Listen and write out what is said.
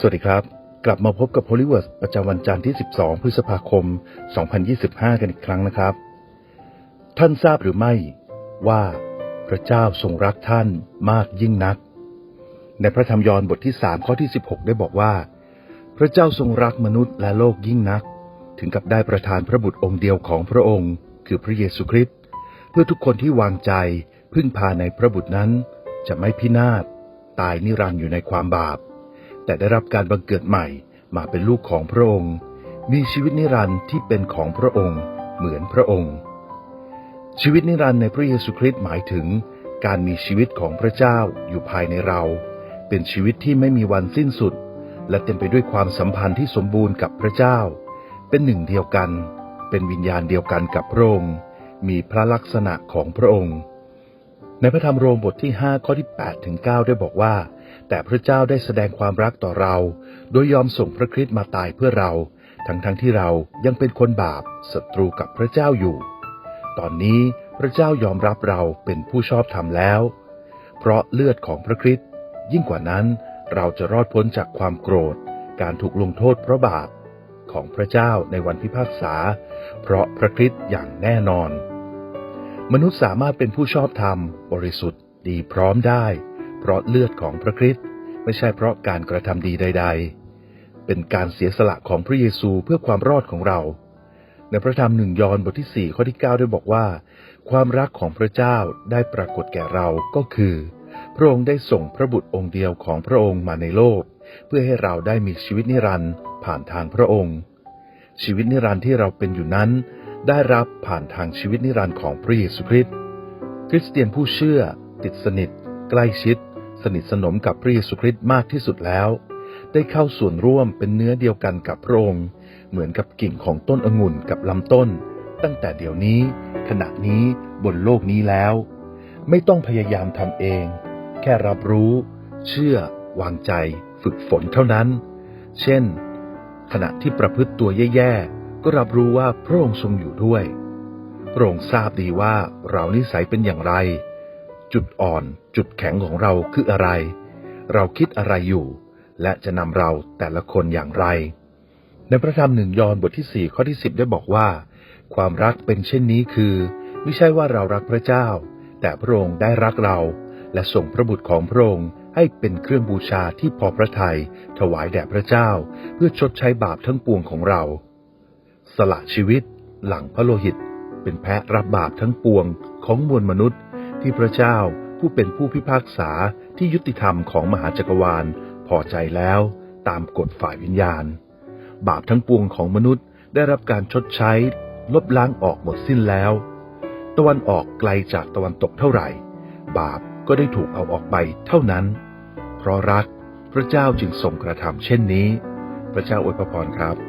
สวัสดีครับ กลับมาพบกับ Holy Word ประจำวันจันทร์ที่ 12 พฤษภาคม 2025 กันอีกครั้งนะครับ ท่านทราบหรือไม่ว่าพระเจ้าทรงรักท่านมากยิ่งนัก ในพระธรรมยอห์นบทที่ 3 ข้อที่ 16 ได้บอกว่า พระเจ้าทรงรักมนุษย์และโลกยิ่งนัก ถึงกับได้ประทานพระบุตรองค์เดียวของพระองค์ คือพระเยซูคริสต์เพื่อทุกคนที่วางใจพึ่งพาในพระบุตรนั้น จะไม่พินาศตายนิรันดร์อยู่ในความบาป แต่ได้รับการบังเกิดใหม่มาเป็นลูกของพระองค์ มีชีวิตนิรันดร์ที่เป็นของพระองค์เหมือนพระองค์ ชีวิตนิรันดร์ในพระเยซูคริสต์หมายถึง การมีชีวิตของพระเจ้าอยู่ภายในเรา เป็นชีวิตที่ไม่มีวันสิ้นสุด และเต็มไปด้วยความสัมพันธ์ที่สมบูรณ์กับพระเจ้า เป็นหนึ่งเดียวกัน เป็นวิญญาณเดียวกันกับพระองค์ มีพระลักษณะของพระองค์ ในพระธรรมโรมบทที่ 5 ข้อที่ 8 ถึง 9 ได้บอกว่า แต่พระเจ้าได้แสดงความรักต่อเรา โดยยอมส่งพระคริสต์มาตายเพื่อเรา ทั้งๆทที่เรายังเป็นคนบาปศัตรูกับพระเจ้าอยู่ ตอนนี้พระเจ้ายอมรับเราเป็นผู้ชอบธรรมแล้ว เพราะเลือดของพระคริสต์ยิ่งกว่านั้นเราจะรอดพ้นจากความโกรธ การถูกลงโทษเพราะบาปของพระเจ้าในวันพิพากษา เพราะพระคริสต์อย่างแน่นอน มนุษย์สามารถเป็นผู้ชอบธรรม บริสุทธิ์ ดีพร้อมได้ เพราะเลือดของพระคริสต์ไม่ใช่เพราะการกระทำดีใด ๆ เป็นการเสียสละของพระเยซูเพื่อความรอดของเรา ในพระธรรมหนึ่งยอห์นบทที่ 4 ข้อที่ 9 ได้บอกว่า ความรักของพระเจ้าได้ปรากฏแก่เราก็คือ พระองค์ได้ส่งพระบุตรองค์เดียวของพระองค์มาในโลก เพื่อให้เราได้มีชีวิตนิรันดร์ผ่านทางพระองค์ ชีวิตนิรันดร์ที่เราเป็นอยู่นั้น ได้รับผ่านทางชีวิตนิรันดร์ของพระเยซูคริสต์คริสเตียนผู้เชื่อ ติดสนิท ใกล้ชิด สนิทสนมกับพระเยซูคริสต์มากที่สุดแล้ว ได้เข้าส่วนร่วมเป็นเนื้อเดียวกันกับพระองค์ เหมือนกับกิ่งของต้นองุ่นกับลำต้น ตั้งแต่เดี๋ยวนี้ ขณะนี้บนโลกนี้แล้ว ไม่ต้องพยายามทำเอง แค่รับรู้ เชื่อ วางใจ ฝึกฝนเท่านั้น เช่น ขณะที่ประพฤติตัวแย่ๆ ก็รับรู้ว่าพระองค์ทรงอยู่ด้วย พระองค์ทราบดีว่าเรานิสัยเป็นอย่างไร จุดอ่อนจุดแข็งของเราคืออะไร เราคิดอะไรอยู่ และจะนำเราแต่ละคนอย่างไร ในพระธรรมหนึ่งยอห์นบทที่4ข้อที่10ได้บอกว่า ความรักเป็นเช่นนี้คือ ไม่ใช่ว่าเรารักพระเจ้า แต่พระองค์ได้รักเราและส่งพระบุตรของพระองค์ให้เป็นเครื่องบูชาที่พอพระทัยถวายแด่พระเจ้า เพื่อชดใช้บาปทั้งปวงของเรา สละชีวิต หลังพระโลหิต เป็นแพะรับบาปทั้งปวงของมวลมนุษย์ ที่พระเจ้าผู้เป็นผู้พิพากษาที่ยุติธรรมของมหาจักรวาล พอใจแล้วตามกฎฝ่ายวิญญาณ บาปทั้งปวงของมนุษย์ได้รับการชดใช้ ลบล้างออกหมดสิ้นแล้ว ตะวันออกไกลจากตะวันตกเท่าไหร่ บาปก็ได้ถูกเอาออกไปเท่านั้น เพราะรักพระเจ้าจึงทรงกระทำเช่นนี้ พระเจ้าอวยพรครับ